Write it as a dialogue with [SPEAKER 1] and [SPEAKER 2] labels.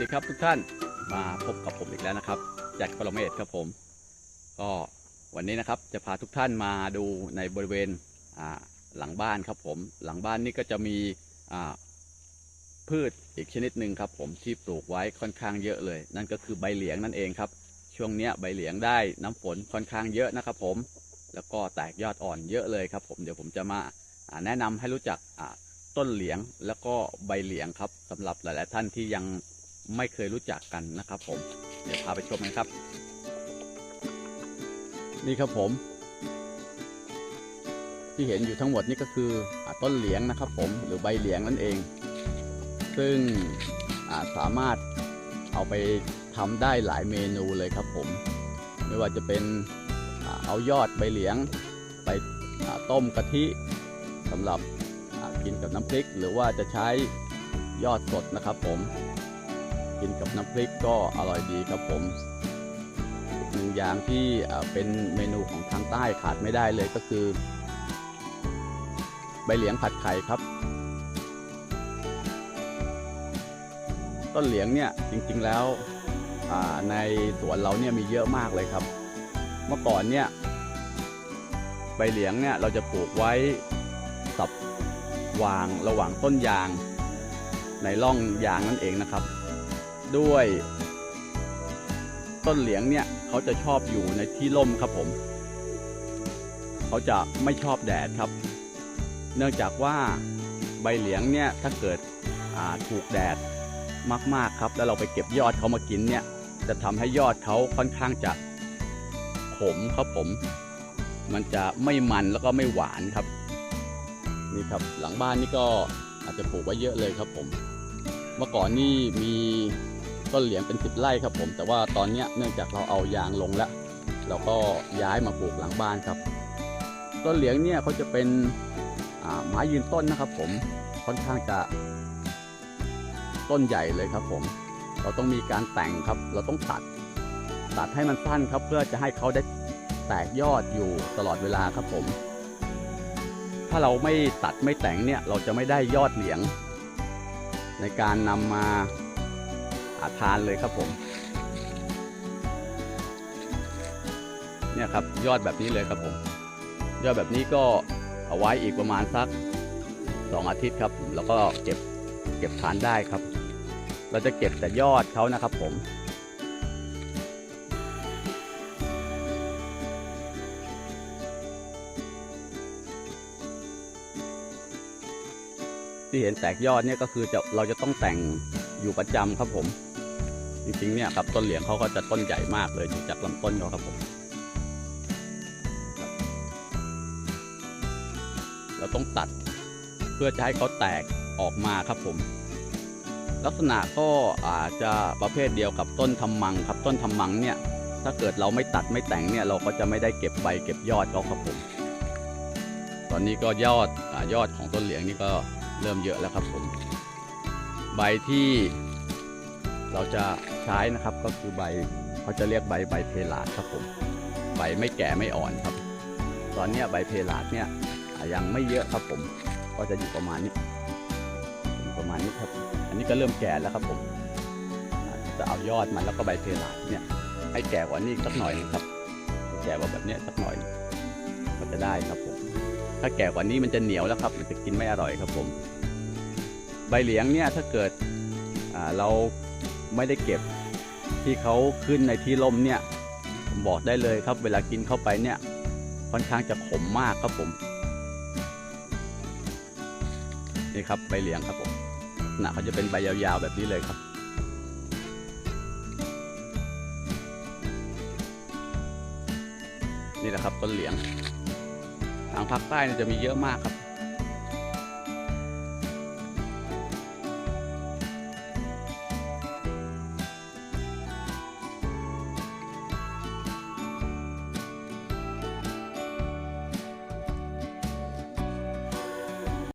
[SPEAKER 1] สวัสดีครับทุกท่านมาพบกับผมอีกแล้วนะครับแจ็คปรเมศครับผม ก็วันนี้นะครับจะพาทุกท่านมาดูในบริเวณหลังบ้านครับผม หลังบ้านนี่ก็จะมีพืชอีกชนิดหนึ่งครับผมที่ปลูกไว้ค่อนข้างเยอะเลย นั่นก็คือใบเหลียงนั่นเองครับ ช่วงเนี้ยใบเหลียงได้น้ำฝนค่อนข้างเยอะนะครับผม แล้วก็แตกยอดอ่อนเยอะเลยครับผมเดี๋ยวผมจะมาแนะนำให้รู้จักต้นเหลียงแล้วก็ใบเหลียงครับสำหรับหลาย ๆ ท่านที่ยัง ไม่เคยรู้จักกันนะครับ ผมเดี๋ยวพาไปชมกันครับ นี่ครับผม ที่เห็นอยู่ทั้งหมดนี่ก็คืออต้นเหลียงนะครับ ผมหรือใบเหลียงนั่นเอง ซึ่งาสามารถเอาไปทำได้หลายเมนูเลยครับผม ไม่ว่าจะเป็นอเอายอดใบเหลียงไปต้มกะทิสำหรับกินกับน้ำพริก หรือว่าจะใช้ยอดสดนะครับผม กินกับน้ำพริกก็อร่อยดีครับผมหนึ่งอย่างที่เป็นเมนูของทางใต้ขาดไม่ได้เลยก็คือ ใบเหลียงผัดไข่ครับ ต้นเหลียงเนี่ยจริงๆแล้วในสวนเราเนี่ยมีเยอะมากเลยครับ เมื่อก่อนเนี่ยใบเหลียงเนี่ยเราจะปลูกไว้สับวางระหว่างต้นยางในร่องยางนั่นเองนะครับ ด้วย ต้นเหลียงเนี่ยเขาจะชอบอยู่ในที่ร่มครับผม เขาจะไม่ชอบแดดครับ เนื่องจากว่าใบเหลียงเนี่ยถ้าเกิดถูกแดดมากๆครับ แล้วเราไปเก็บยอดเขามากินเนี่ย จะทำให้ยอดเขาค่อนข้างจะขมครับผม มันจะไม่มันแล้วก็ไม่หวานครับ นี่ครับหลังบ้านนี่ก็อาจจะปลูกไว้เยอะเลยครับผม เมื่อก่อนนี่มี ต้นเหลียงเป็นสิบไร่ครับผม แต่ว่าตอนนี้เนื่องจากเราเอายางลงแล้วเราก็ย้ายมาปลูกหลังบ้านครับ ต้นเหลียงเนี่ยเขาจะเป็นไม้ยืนต้นนะครับ ผมค่อนข้างจะต้นใหญ่เลยครับ ผม เราต้องมีการแต่งครับ เราต้องตัดตัดให้มันสั้นครับ เพื่อจะให้เขาได้แตกยอดอยู่ตลอดเวลาครับผม ถ้าเราไม่ตัดไม่แต่งเนี่ยเราจะไม่ได้ยอดเหลียง ในการนำมา อาทานเลยครับผม เนี่ยครับยอดแบบนี้เลยครับผม ยอดแบบนี้ก็เอาไว้อีกประมาณสักสองอาทิตย์ครับผมแล้วก็เก็บเก็บทานได้ครับ เราจะเก็บแต่ยอดเขานะครับผมที่เห็นแตกยอดเนี่ยก็คือจะเราจะต้องแต่ง อยู่ประจำครับผม จริงๆเนี่ยครับต้นเหลียงเขาก็จะต้นใหญ่มากเลยดูจากลำต้นเขาครับผมเราต้องตัดเพื่อจะให้เขาแตกออกมาครับผม ลักษณะก็อาจจะประเภทเดียวกับต้นทำมังครับ ต้นทำมังเนี่ย ถ้าเกิดเราไม่ตัดไม่แต่งเนี่ย เราก็จะไม่ได้เก็บใบเก็บยอดเขาครับผม ตอนนี้ก็ยอดอยอดของต้นเหลียงนี่ก็เริ่มเยอะแล้วครับผม ใบที่เราจะใช้นะครับก็คือใบเขาจะเรียกใบใบเพลาดครับผมใบไม่แก่ไม่อ่อนครับ ตอนนี้ใบเพลาดเนี่ยยังไม่เยอะครับผม ก็จะอยู่ประมาณนี้ประมาณนี้ครับ อันนี้ก็เริ่มแก่แล้วครับผมจะเอายอดมันแล้วก็ใบเพลาดเนี่ยให้แก่กว่านี้สักหน่อยนึงครับให้แก่กว่าแบบนี้สักหน่อยก็จะได้ครับผม ถ้าแก่กว่านี้มันจะเหนียวแล้วครับ มันจะกินไม่อร่อยครับผม ใบเหลียงเนี่ยถ้าเกิดเราไม่ได้เก็บที่เขาขึ้นในที่ร่มเนี่ยผมบอกได้เลยครับ เวลากินเข้าไปเนี่ยค่อนข้างจะขมมากครับผมนี่ครับใบเหลียงครับผมลักษณะเขาจะเป็นใบยาวๆแบบนี้เลยครับ นี่แหละครับต้นเหลียง ทางภาคใต้จะมีเยอะมากครับ